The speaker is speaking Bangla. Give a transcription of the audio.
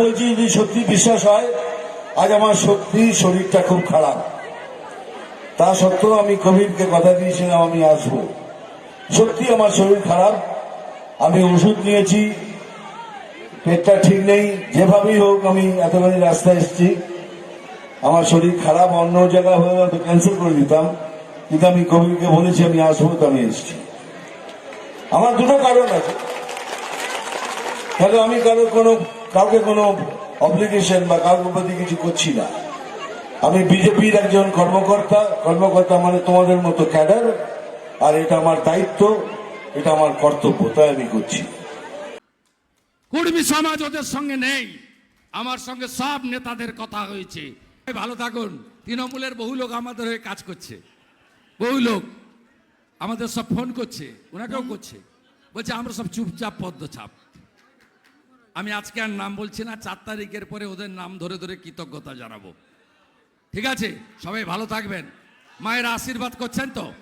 বলছি, যদি সত্যি বিশ্বাস হয়, আজ আমার সত্যি শরীরটা খুব খারাপ। তা সত্ত্বেও আমি কবিরকে কথা দিয়েছিলাম, আমি আসব। সত্যি আমার শরীর খারাপ, আমি ওষুধ নিয়েছি, পেটটা ঠিক নেই, যেভাবেই হোক আমি এতখানি রাস্তায় এসেছি। আমার শরীর খারাপ, অন্য জায়গায় হয়ে হয়তো ক্যান্সেল করে দিতাম। কিন্তু আমি কবিরকে বলেছি, আমি আসব তো আমি এসেছি। আমার দুটো কারণ আছে। তাহলে আমি কারও কোনো কাউকে কোনো অব্লিগেশন বা কারোর প্রতি কিছু করছি না। আমি বিজেপির একজন কর্মকর্তা কর্মকর্তা মানে তোমাদের মতো ক্যাডার, আর এটা আমার দায়িত্ব, এটা আমার কর্তব্য, তাই আমি করছি। কুর্মী সমাজ ওদের সঙ্গে নেই। আমার সঙ্গে সব নেতাদের কথা হয়েছে। ভালো থাকুন। তৃণমূলের বহু লোক আমাদের হয়ে কাজ করছে। বহু লোক আমাদের সব ফোন করছে, ওনাকেও করছে। বলছে, আমরা সব চুপচাপ পদ্মচাপ আমি আজকে আর নাম বলছি না, চার তারিখের পরে ওদের নাম ধরে ধরে কৃতজ্ঞতা জানাব। ঠিক আছে? সবাই ভালো থাকবেন। মায়ের আশীর্বাদ করছেন তো?